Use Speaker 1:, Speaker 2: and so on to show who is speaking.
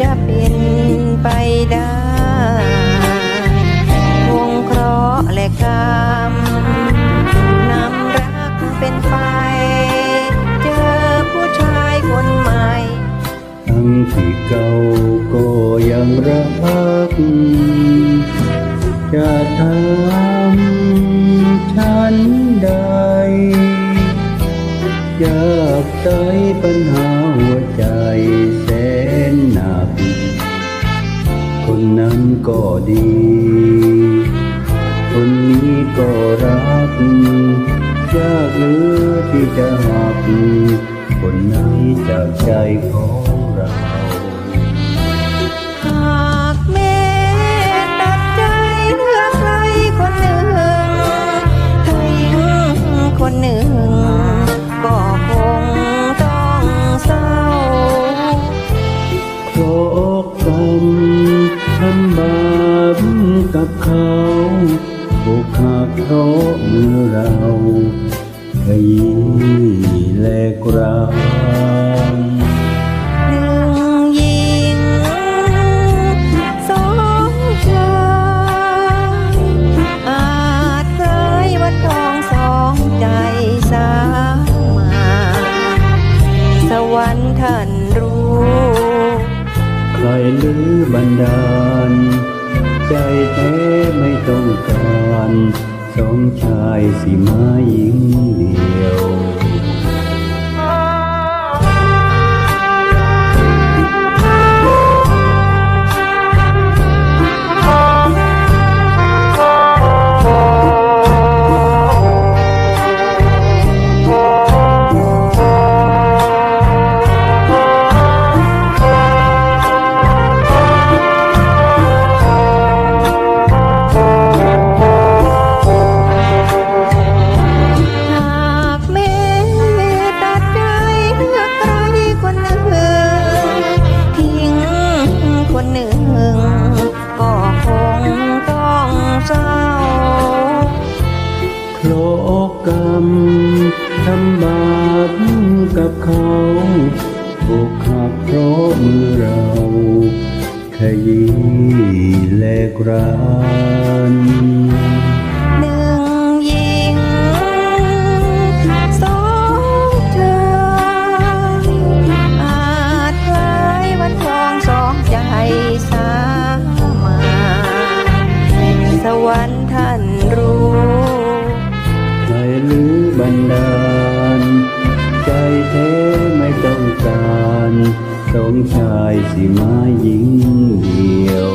Speaker 1: จะเป็นไปได้วงเคราะห์และกรรมนำรักเป็นไป เจอผู้ชายคนใหม่
Speaker 2: ทั้งที่เก่าก็ยังรักจะทำฉันได้อยากตา นั้นก็ดี คนนี้ก็รักยากเหลือที่จะหักคนไหนจากใจของเรา
Speaker 1: หากแม่ตัดใจเลือกใครคนหนึ่งทิ้งคนหนึ่ง ก็คงต้องเศร้า
Speaker 2: เพราะกรรมำบาปกับเขาอกหักเพราะเมื่อไร หรือบันดาล ใจแท้ไม่ต้องการสองชายสิมาหญิง
Speaker 1: ก็คงต้องเศร้า
Speaker 2: เพราะกรรมทำบาปกับเขาอกหักเพราะมือเราขยี้แลกราน สองชายสิมายิ่งเดียว